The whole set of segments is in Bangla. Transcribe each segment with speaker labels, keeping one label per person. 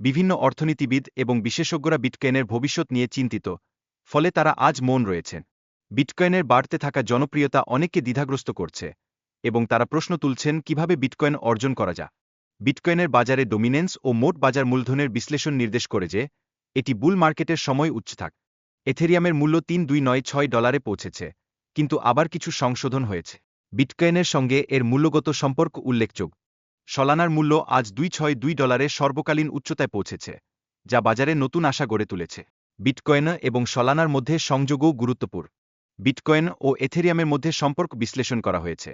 Speaker 1: বিভিন্ন অর্থনীতিবিদ এবং বিশেষজ্ঞরা বিটকয়েনের ভবিষ্যৎ নিয়ে চিন্তিত, ফলে তারা আজ মন রয়েছে বিটকয়েনের বাড়তে থাকা জনপ্রিয়তা অনেককে দ্বিধাগ্রস্ত করছে এবং তারা প্রশ্ন তুলছেন, কীভাবে বিটকয়েন অর্জন করা যা বিটকয়েনের বাজারে ডোমিনেন্স ও মোট বাজার মূলধনের বিশ্লেষণ নির্দেশ করে যে, এটি বুল মার্কেটের সময় উচ্চ থাক। এথেরিয়ামের মূল্য তিন দুই নয় ছয় ডলারে পৌঁছেছে, কিন্তু আবার কিছু সংশোধন হয়েছে। বিটকয়েনের সঙ্গে এর মূল্যগত সম্পর্ক উল্লেখযোগ্য। সলানার মূল্য আজ দুই ছয় দুই ডলারে সর্বকালীন উচ্চতায় পৌঁছেছে, যা বাজারে নতুন আশা গড়ে তুলেছে। বিটকয়েন এবং সলানার মধ্যে সংযোগও গুরুত্বপূর্ণ। বিটকয়েন ও এথেরিয়ামের মধ্যে সম্পর্ক বিশ্লেষণ করা হয়েছে,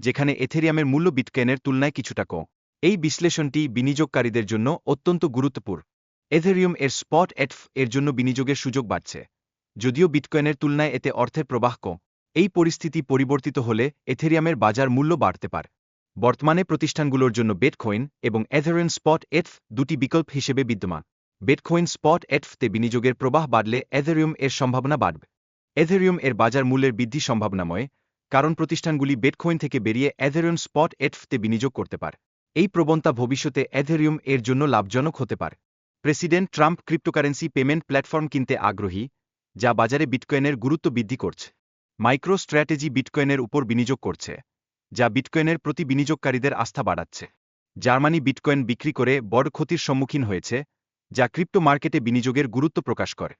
Speaker 1: যেখানে এথেরিয়ামের মূল্য বিটকয়েনের তুলনায় কিছুটা কম। এই বিশ্লেষণটি বিনিয়োগকারীদের জন্য অত্যন্ত গুরুত্বপূর্ণ। এথেরিয়াম এর স্পট এটফ এর জন্য বিনিয়োগের সুযোগ বাড়ছে, যদিও বিটকয়েনের তুলনায় এতে অর্থের প্রবাহ কম। এই পরিস্থিতি পরিবর্তিত হলে এথেরিয়ামের বাজার মূল্য বাড়তে পারে। বর্তমানে প্রতিষ্ঠানগুলোর জন্য বেটকয়েন এবং এথেরিয়াম স্পট এটফ দুটি বিকল্প হিসেবে বিদ্যমান। বেটকয়েন স্পট এটফতে বিনিয়োগের প্রবাহ বাড়লে এথেরিয়াম এর সম্ভাবনা বাড়বে। এথেরিয়াম এর বাজার মূল্যের বৃদ্ধি সম্ভাবনাময়, কারণ প্রতিষ্ঠানগুলি বেটকয়েন থেকে বেরিয়ে এথেরিয়াম স্পট এটফতে বিনিয়োগ করতে পারে। এই প্রবণতা ভবিষ্যতে এথেরিয়াম এর জন্য লাভজনক হতে পারে। President Trump cryptocurrency payment platform কিনতে আগ্রহী, যা বাজারে বিটকয়েনের গুরুত্ব বৃদ্ধি করছে। মাইক্রো স্ট্র্যাটেজি বিটকয়েনের উপর বিনিয়োগ করছে, যা বিটকয়েনের প্রতি বিনিয়োগকারীদের আস্থা বাড়াচ্ছে। জার্মানি বিটকয়েন বিক্রি করে বড় ক্ষতির সম্মুখীন হয়েছে, যা ক্রিপ্টো মার্কেটে বিনিয়োগের গুরুত্ব প্রকাশ করে।